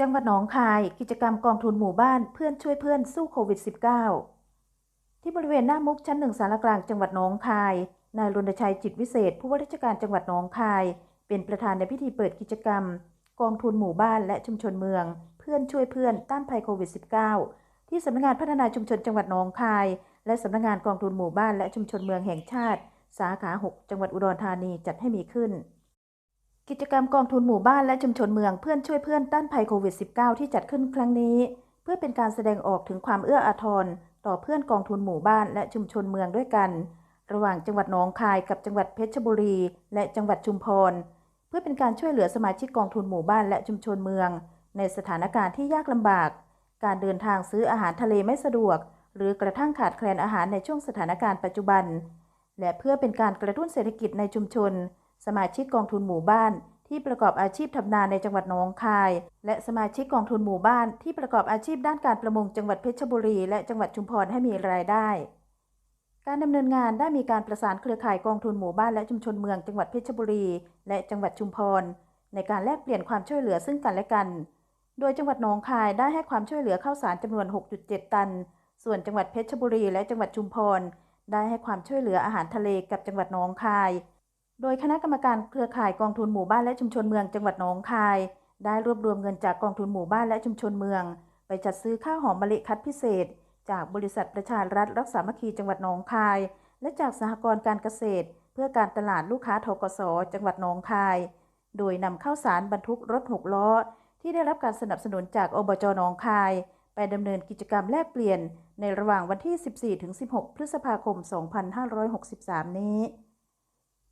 จังหวัดหนองคายกิจกรรมกองทุนหมู่บ้านเพื่อนช่วยเพื่อนสู้โควิด -19 ที่บริเวณหน้ามุกชั้นหนึ่งสารกลางจังหวัดหนองคาย นายรณชัยจิตวิเศษ ผู้ว่าราชการจังหวัดหนองคาย เป็นประธานในพิธีเปิดกิจกรรม กองทุนหมู่บ้านและชุมชนเมือง เพื่อนช่วยเพื่อนต้านภัยโควิด -19 ที่สำนักงานพัฒนาชุมชนจังหวัดหนองคาย และสำนักงานกองทุนหมู่บ้านและชุมชนเมืองแห่งชาติ สาขา 6 จังหวัดอุดรธานีจัดให้มีขึ้น กิจกรรมกองทุนหมู่บ้านและชุมชนเมืองเพื่อนช่วยเพื่อนต้านภัยโควิด -19 ที่จัดขึ้นครั้งนี้ เพื่อเป็นการแสดงออกถึงความเอื้ออาทรต่อเพื่อนกองทุนหมู่บ้านและชุมชนเมืองด้วยกัน ระหว่างจังหวัดหนองคายกับจังหวัดเพชรบุรี และจังหวัดชุมพร เพื่อเป็นการช่วยเหลือสมาชิกกองทุนหมู่บ้านและชุมชนเมือง ในสถานการณ์ที่ยากลำบาก การเดินทางซื้ออาหารทะเลไม่สะดวก หรือกระทั่งขาดแคลนอาหารในช่วงสถานการณ์ปัจจุบัน และเพื่อเป็นการกระตุ้นเศรษฐกิจในชุมชน สมาชิกกองทุนหมู่บ้านที่ประกอบอาชีพทำนาในจังหวัดหนองคาย และสมาชิกกองทุนหมู่บ้านที่ประกอบอาชีพด้านการประมงจังหวัดเพชรบุรี และจังหวัดชุมพรให้มีรายได้ การดำเนินงานได้มีการประสานเครือข่ายกองทุนหมู่บ้านและชุมชนเมืองจังหวัดเพชรบุรี และจังหวัดชุมพร ในการแลกเปลี่ยนความช่วยเหลือซึ่งกันและกัน โดยจังหวัดหนองคายได้ให้ความช่วยเหลือข้าวสารจำนวน 6.7 ตัน ส่วนจังหวัดเพชรบุรี และจังหวัดชุมพร ได้ให้ความช่วยเหลืออาหารทะเลกับจังหวัดหนองคาย โดยคณะกรรมการเครือข่ายกองทุนหมู่บ้านและชุมชนเมืองจังหวัดหนองคาย ได้รวบรวมเงินจากกองทุนหมู่บ้านและชุมชนเมือง ไปจัดซื้อข้าวหอมมะลิคัดพิเศษ จากบริษัทประชารัฐรักษามัคคีจังหวัดหนองคาย และจากสหกรณ์การเกษตร เพื่อการตลาดลูกค้าทกสจังหวัดหนองคาย โดยนำข้าวสารบรรทุกรถหกล้อ ที่ได้รับการสนับสนุนจากอบจหนองคาย ไปดำเนินกิจกรรมแลกเปลี่ยน ในระหว่างวันที่ 14-16 พฤษภาคม 2563 นี้